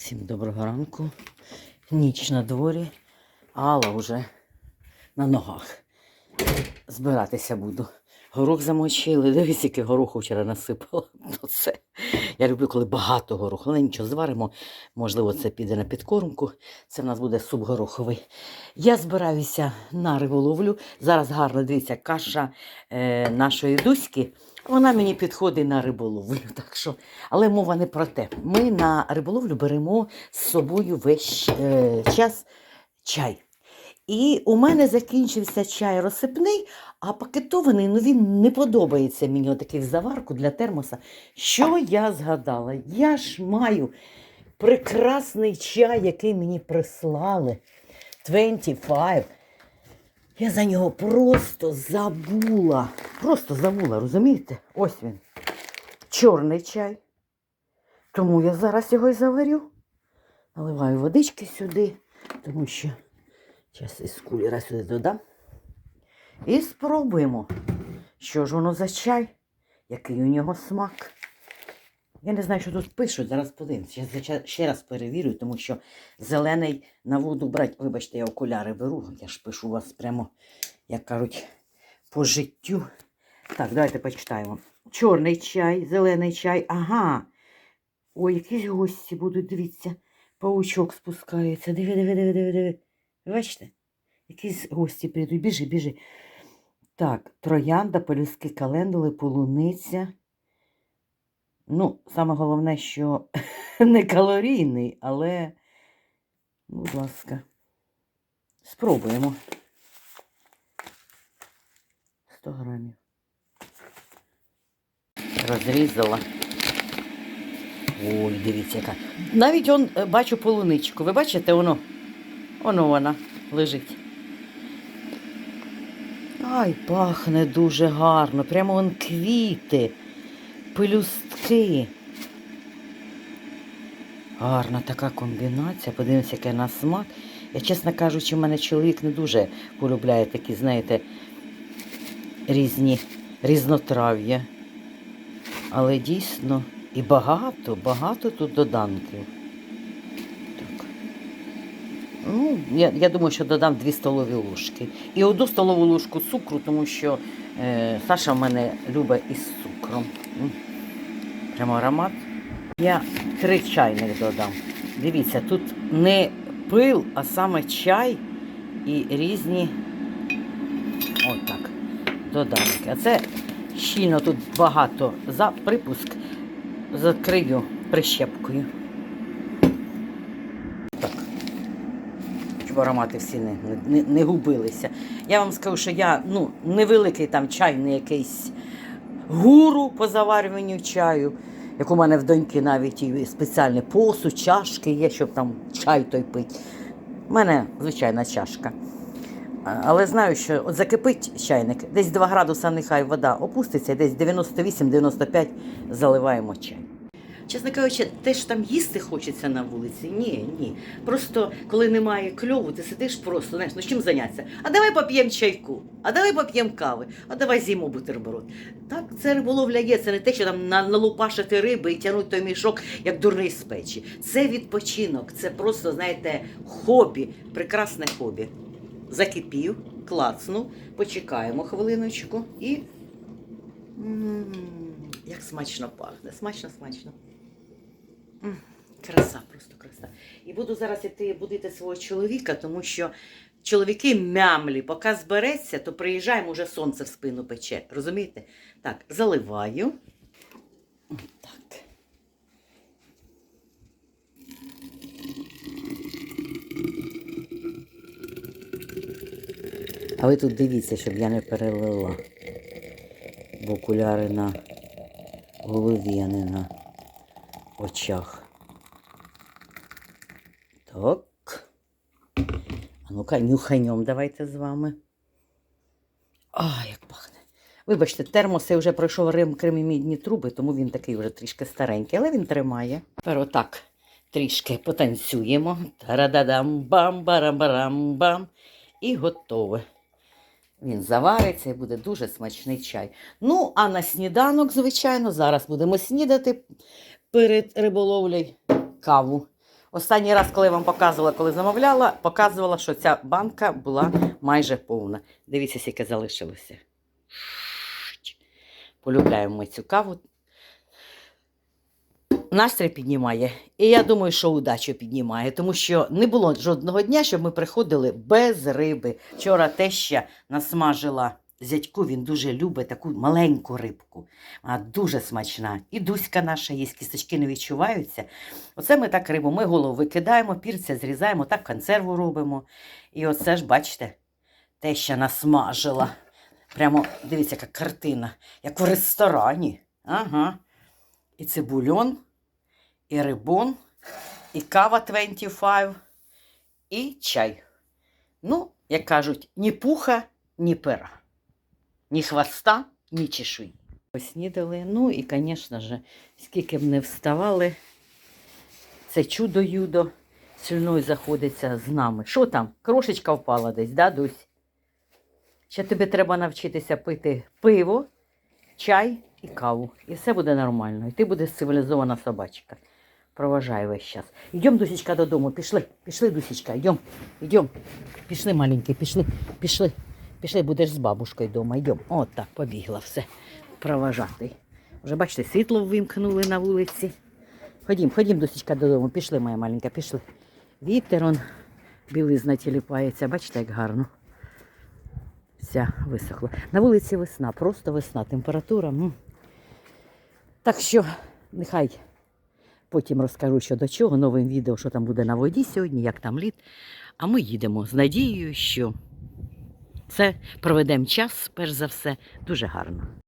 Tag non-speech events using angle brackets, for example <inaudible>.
Всім доброго ранку. Ніч на дворі, Алла вже на ногах. Збиратися буду. Горох замочили. <laughs> Дивись, який гороху вчора насипала. <laughs> Ну, це. Я люблю, коли багато гороху. Але нічого, зваримо. Можливо, це піде на підкормку. Це в нас буде суп гороховий. Я збираюся на риболовлю. Зараз гарно дивіться, каша е, нашої Дуськи. Вона мені підходить на риболовлю. <laughs> Так що, але мова не про те. Ми на риболовлю беремо з собою весь е, час чай. І у мене закінчився чай розсипний, а пакетований, ну він не подобається мені отакий заварку для термоса. Що я згадала? Я ж маю прекрасний чай, який мені прислали. 25. Я за нього просто забула. Просто забула, розумієте? Ось він. Чорний чай. Тому я зараз його і заварю. Наливаю водички сюди, тому що зараз із кулера сюди додам. І спробуємо, що ж воно за чай, який у нього смак. Я не знаю, що тут пишуть, зараз подивимось. Я ще раз перевірю, тому що зелений на воду брати. Вибачте, я окуляри беру, я ж пишу вас прямо, як кажуть, по життю. Так, давайте почитаємо. Чорний чай, зелений чай, ага. Ой, якісь гості будуть, дивіться. Паучок спускається. Диви, диви, диви, диви, диви. Бачите? Якісь гості прийдуть. Біжи, біжи. Так, троянда, пелюстки календули, полуниця. Ну, саме головне, що <laughs> не калорійний, але, будь ласка, спробуємо. 100 грамів. Розрізала. Ой, дивіться, яка. Навіть он, е, бачу полуничку. Ви бачите, воно, воно вона лежить. Ай, пахне дуже гарно. Прямо он квіти, пелюстки. Гарна така комбінація. Подивимося, яке на смак. Я, чесно кажучи, в мене чоловік не дуже полюбляє такі, знаєте, різні різнотрав'я. Але дійсно і багато, багато тут доданків. Ну, я, я думаю, що додам 2 столові ложки. І одну столову ложку цукру, тому що е, Саша в мене любить із цукром. Прямо аромат. Я три чайних додам. Дивіться, тут не пил, а саме чай і різні отак, доданки. А це щільно тут багато за припуск закрию прищепкою. Щоб аромати всі не, не, не губилися. Я вам скажу, що я ну, невеликий там чайний якийсь гуру по заварюванню чаю, як у мене в доньки навіть спеціальний посуд, чашки є, щоб там чай той пити. У мене звичайна чашка. Але знаю, що от закипить чайник, десь 2 градуса нехай вода опуститься, десь 98-95 заливаємо чай. Чесно кажучи, те, що там їсти хочеться на вулиці, ні, ні. Просто коли немає кльову, ти сидиш просто, знаєш, ну чим зайнятися? А давай поп'ємо чайку, а давай поп'ємо кави, а давай з'їмо бутерброд. Так, це риболовля є, це не те, що там налупашити риби і тягнути той мішок, як дурний з печі. Це відпочинок, це просто, знаєте, хобі, прекрасне хобі. Закипів, клацнув, почекаємо хвилиночку і. Як смачно пахне, смачно, смачно. Краса, просто краса. І буду зараз іти будити свого чоловіка, тому що чоловіки мямлі, поки збереться, то приїжджаємо, уже сонце в спину пече. Розумієте? Так, заливаю. Так. А ви тут дивіться, щоб я не перелила. Бо окуляри на голові, а не на очах. Так. А ну-ка, нюханьом давайте з вами. А, як пахне. Вибачте, термос я вже пройшов рим кремімідні труби, тому він такий вже трішки старенький, але він тримає. Тепер отак трішки потанцюємо. Тарададам, бам, барам, барам, бам. І готове. Він завариться і буде дуже смачний чай. Ну, а на сніданок, звичайно, зараз будемо снідати перед риболовлею каву. Останній раз, коли я вам показувала, коли замовляла, показувала, що ця банка була майже повна. Дивіться, скільки залишилося. Полюбляємо ми цю каву. Настрій піднімає. І я думаю, що удачу піднімає, тому що не було жодного дня, щоб ми приходили без риби. Вчора теща насмажила зятьку, він дуже любить таку маленьку рибку. Вона дуже смачна. І дуська наша є, кісточки не відчуваються. Оце ми так рибу, ми голову викидаємо, пірця зрізаємо, так консерву робимо. І оце ж, бачите, теща насмажила. Прямо дивіться, яка картина, як у ресторані. Ага. І цибульон, і рибон, і кава 25, і чай. Ну, як кажуть, ні пуха, ні пера, ні хвоста, ні чешуй. Поснідали. Ну і, звісно ж, скільки б не вставали, це чудо-юдо сильною заходиться з нами. Що там? Крошечка впала десь, да, Дусь? Ще тобі треба навчитися пити пиво, чай і каву. І все буде нормально. І ти будеш цивілізована собачка. Проважай весь час. Йдемо, Дусічка, додому. Пішли, пішли, Дусічка, йдемо, йдемо. Пішли, маленький, пішли, пішли. Пішли, будеш з бабушкою вдома. Йдемо. От так, побігла все. Проважати. Вже бачите, світло вимкнули на вулиці. Ходім, ходім, Дусічка, додому. Пішли, моя маленька, пішли. Вітер он білизна тіліпається. Бачите, як гарно. Вся висохла. На вулиці весна, просто весна. Температура. м. Так що, нехай потім розкажу, що до чого, новим відео, що там буде на воді сьогодні, як там лід. А ми їдемо з надією, що це проведемо час, перш за все, дуже гарно.